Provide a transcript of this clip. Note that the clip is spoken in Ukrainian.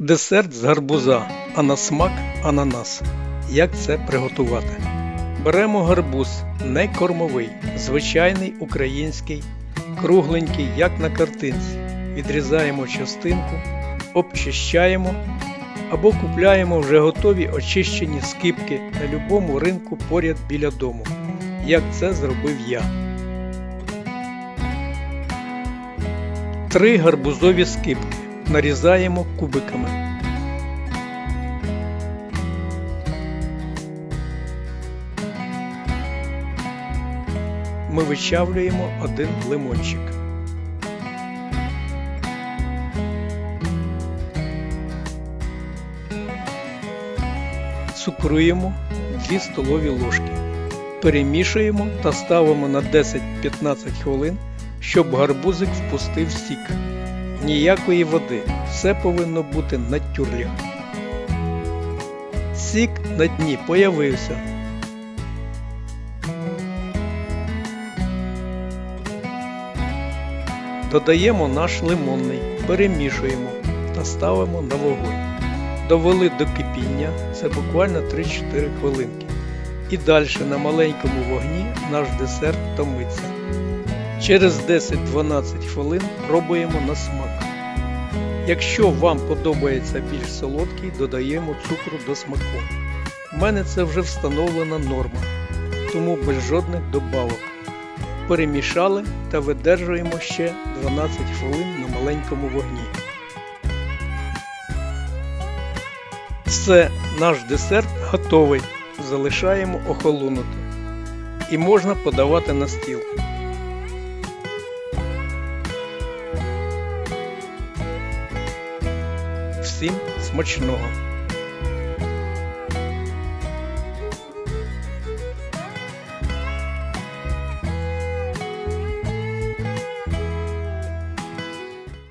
Десерт з гарбуза, а на смак ананас. Як це приготувати? Беремо гарбуз, не кормовий, звичайний український, кругленький, як на картинці. Відрізаємо частинку, обчищаємо або купляємо вже готові очищені скипки на любому ринку поряд біля дому. Як це зробив я. Три гарбузові скипки нарізаємо кубиками. Ми вичавлюємо один лимончик. Цукруємо 2 столові ложки. Перемішуємо та ставимо на 10-15 хвилин, щоб гарбузик впустив сік. Ніякої води, все повинно бути на тюрлях. Сік на дні появився. Додаємо наш лимонний, перемішуємо та ставимо на вогонь. Довели до кипіння, це буквально 3-4 хвилинки. І далі на маленькому вогні наш десерт томиться. Через 10-12 хвилин пробуємо на смак. Якщо вам подобається більш солодкий, додаємо цукру до смаку. У мене це вже встановлена норма, тому без жодних добавок. Перемішали та видержуємо ще 12 хвилин на маленькому вогні. Все, наш десерт готовий. Залишаємо охолонути. І можна подавати на стіл. Всім смачного!